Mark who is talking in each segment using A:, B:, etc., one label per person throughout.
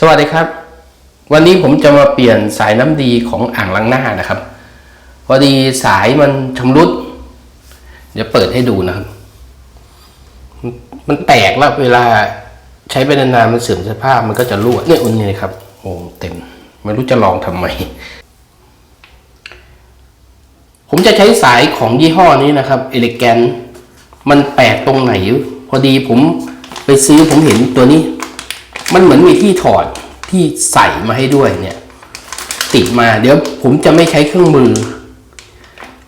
A: สวัสดีครับ วันนี้ผมจะมาเปลี่ยนสายน้ำดีของอ่างล้างหน้านะครับ พอดีสายมันชำรุดเดี๋ยวเปิดให้ดูนะครับ มันแตกแล้วเวลาใช้ไปนานๆมันเสื่อมสภาพมันก็จะรั่วเนี่ยอุ่นนี่ครับโอ้เต็มไม่รู้จะลองทำไมผมจะใช้สายของยี่ห้อนี้นะครับเอลิแกนมันแปลกตรงไหนพอดีผมไปซื้อผมเห็นตัวนี้ มันเหมือนมีที่ถอดที่ใส่มาให้ด้วยเนี่ย ติดมาเดี๋ยวผมจะไม่ใช้เครื่องมือ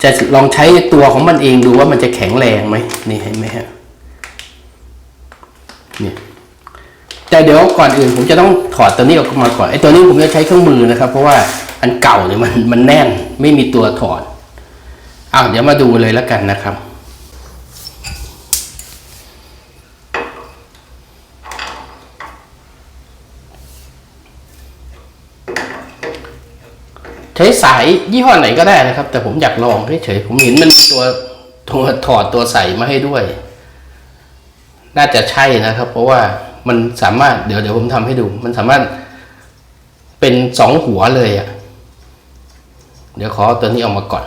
A: จะลองใช้ตัวของมันเองดูว่ามันจะแข็งแรงไหมนี่เห็นไหมฮะเนี่ยแต่เดี๋ยวก่อนอื่นผมจะต้องถอดตัวนี้ออกมาก่อนไอ้ตัวนี้ผมจะใช้เครื่องมือนะครับ เพราะว่าอันเก่าเนี่ยมันมันแน่นไม่มีตัวถอดอ้าวเดี๋ยวมาดูเลยแล้วกันนะครับ ใช้สายยี่ห้อไหนก็ได้นะครับ แต่ผมอยากลองเฉยๆผมเห็นมันมีตัวตัวถอดตัวใส่มาให้ด้วย น่าจะใช่นะครับ เพราะว่ามันสามารถเดี๋ยวเดี๋ยวผมทำให้ดู มันสามารถเป็นสองหัวเลยอะ่ะ เดี๋ยวขอตัวนี้ออกมาก่อน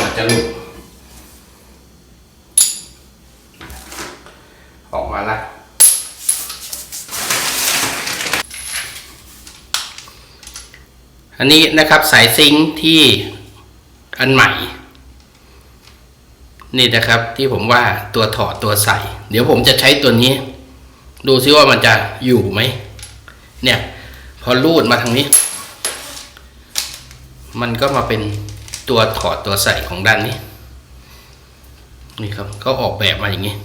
A: มันจะหลุดออกมาละอันนี้นะครับสายซิงที่อันใหม่ นี่นะครับที่ผมว่าตัวถอดตัวใส่ เดี๋ยวผมจะใช้ตัวนี้ ดูซิว่ามันจะอยู่ไหม เนี่ย พอรูดมาทางนี้ มันก็มาเป็น ตัวถอดตัวใส่ของด้านนี้ นี่ครับเขาออกแบบมาอย่างนี้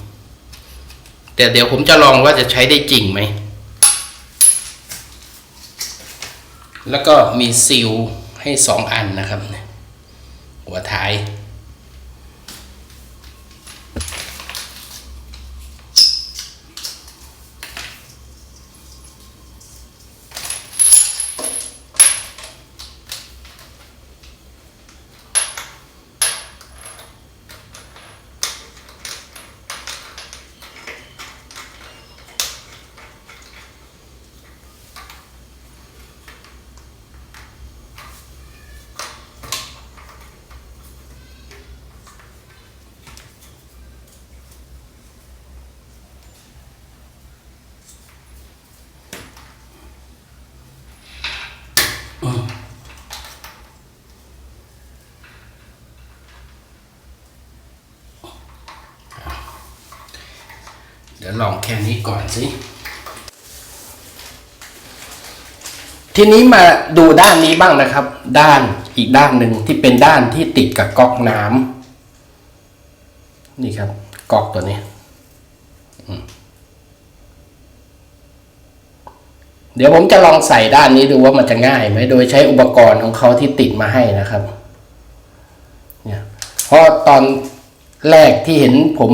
A: แต่เดี๋ยวผมจะลองว่าจะใช้ได้จริงไหม แล้วก็มีซิลให้สองอันนะครับหัวท้าย เดี๋ยวลองแค่นี้ก่อนสิ ทีนี้มาดูด้านนี้บ้างนะครับ ด้านอีกด้านหนึ่งที่เป็นด้านที่ติดกับก๊อกน้ำนี่ครับก๊อกตัวนี้เดี๋ยวผมจะลองใส่ด้านนี้ดูว่ามันจะง่ายไหมโดยใช้อุปกรณ์ของเขาที่ติดมาให้นะครับ เนี่ยเพราะตอนแรกที่เห็นผม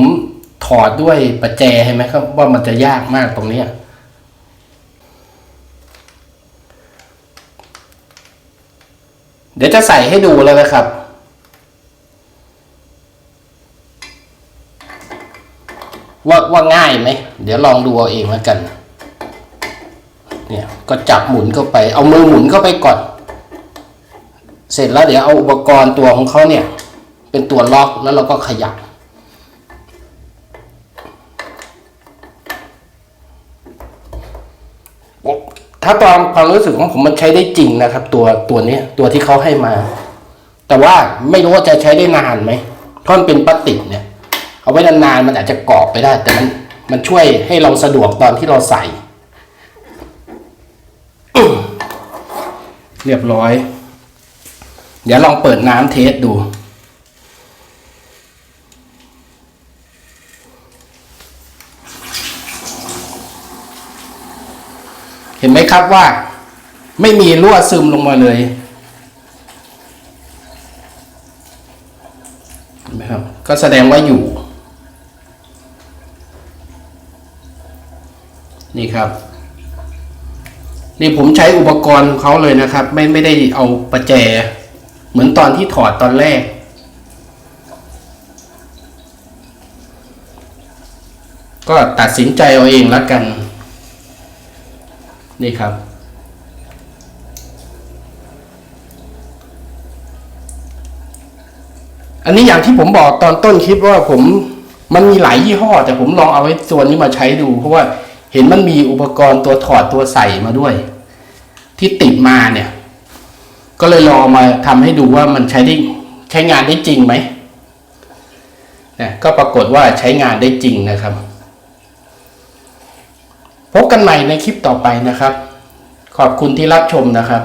A: ถอดด้วยประแจใช่ไหมครับ ว่ามันจะยากมากตรงนี้เดี๋ยวจะใส่ให้ดูแล้วนะครับ ว่าว่าง่ายไหม เดี๋ยวลองดูเอาเองแล้วกัน เนี่ยก็จับหมุนเข้าไป เอามือหมุนเข้าไปก่อน เสร็จแล้วเดี๋ยวเอาอุปกรณ์ตัวของเขาเนี่ย เป็นตัวล็อกแล้วเราก็ขยับ ถ้าตามความรู้สึกของผมมันใช้ได้จริงนะครับ ตัวตัวนี้ตัวที่เขาให้มา แต่ว่าไม่รู้ว่าจะใช้ได้นานไหมเพราะมันเป็นพลาสติกเนี่ย เอาไว้นานๆมันอาจจะกรอบไปได้ แต่มันมันช่วยให้เราสะดวกตอนที่เราใส่ เรียบร้อย เดี๋ยวลองเปิดน้ำเทสดู เห็นไหมครับว่า ไม่มีรั่วซึมลงมาเลยเห็นไหมครับ ก็แสดงว่าอยู่ นี่ครับ นี่ผมใช้อุปกรณ์เขาเลยนะครับ ไม่ไม่ได้เอาประแจ เหมือนตอนที่ถอดตอนแรกก็ตัดสินใจเอาเองแล้วกัน นี่ครับ อันนี้อย่างที่ผมบอกตอนต้นคลิปว่าผมมันมีหลายยี่ห้อ แต่ผมลองเอาไอ้ตัวนี้มาใช้ดู เพราะว่าเห็นมันมีอุปกรณ์ตัวถอดตัวใส่มาด้วย ที่ติดมาเนี่ย ก็เลยลองมาทำให้ดูว่ามันใช้ได้ใช้งานได้จริงไหมเนี่ยก็ปรากฏว่าใช้งานได้จริงนะครับ พบกันใหม่ในคลิปต่อไปนะครับ ขอบคุณที่รับชมนะครับ